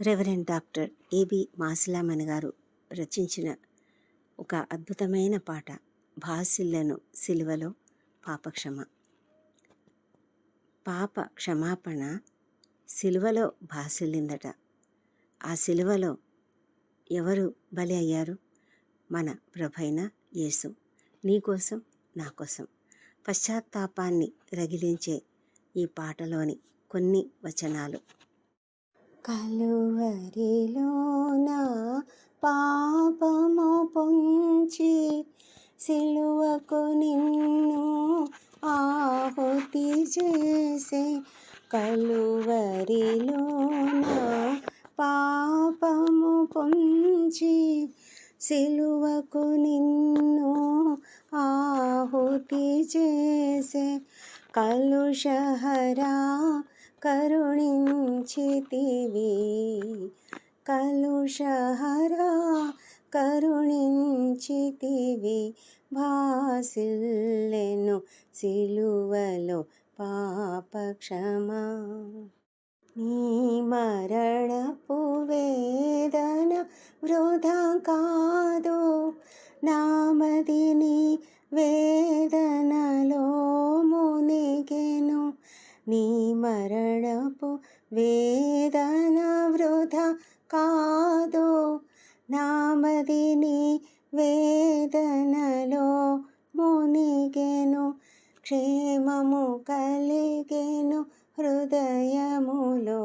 Reverend doctor AB Masilamani గారు రచించిన ఒక అద్భుతమైన పాట భాసిల్లను సిలువలో పాపక్షమ పాప క్షమాపణ సిలువలో భాసిల్లిందట. ఆ సిలువలో ఎవరు బలి అయ్యారు? మన ప్రభైన యేసు. నీకోసం నా కోసం. పశ్చాత్తాపాన్ని రగిలించే ఈ పాటలోని కొన్ని వచనాలు. కలువరిలోన పాపము పొంచి సిలువకు నిన్ను ఆహుతి చేసే కలువరిలోన పాపము పొంచి సిలువకు నిన్ను ఆహుతి చేసే కలుషహరా కరుణించితివి. కలుషహరా కరుణించితివి. భాసిల్లెను సిలువలో పాపక్షమా. నీ మరణపు వేదన వృధా కాదు. నామదిని వేదనలో మునిగెను. నీ మర మరణపు వేదన వృధా కాదు. నామదిని వేదనలో మునిగెను క్షేమము కలిగెను హృదయములో.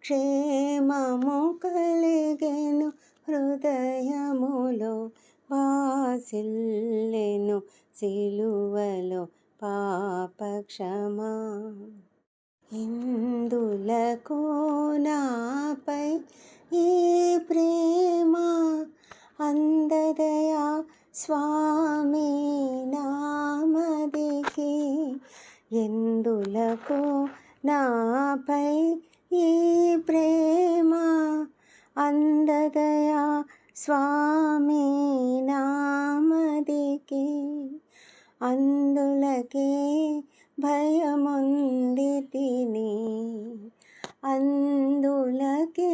క్షేమము కలిగెను హృదయములో వాసిల్లెను సిలువలో పాపక్షమా. ఎందులకు నాపై ఈ ప్రేమ అందదయా స్వామి నామదికి ఎందులకు నాపై ఈ ప్రేమ అందదయా స్వామి నామదికి అందులకే భయముంది తిని అందులకే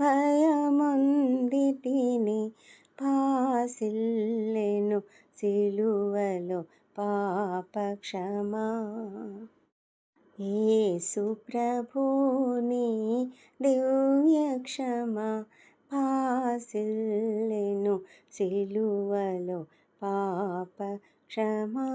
భయముంది తిని పాసిల్లెను సిలువలో పాపక్షమా. యేసు ప్రభుని దివ్య క్షమా పాసిల్లెను సిలువలో పాప క్షమా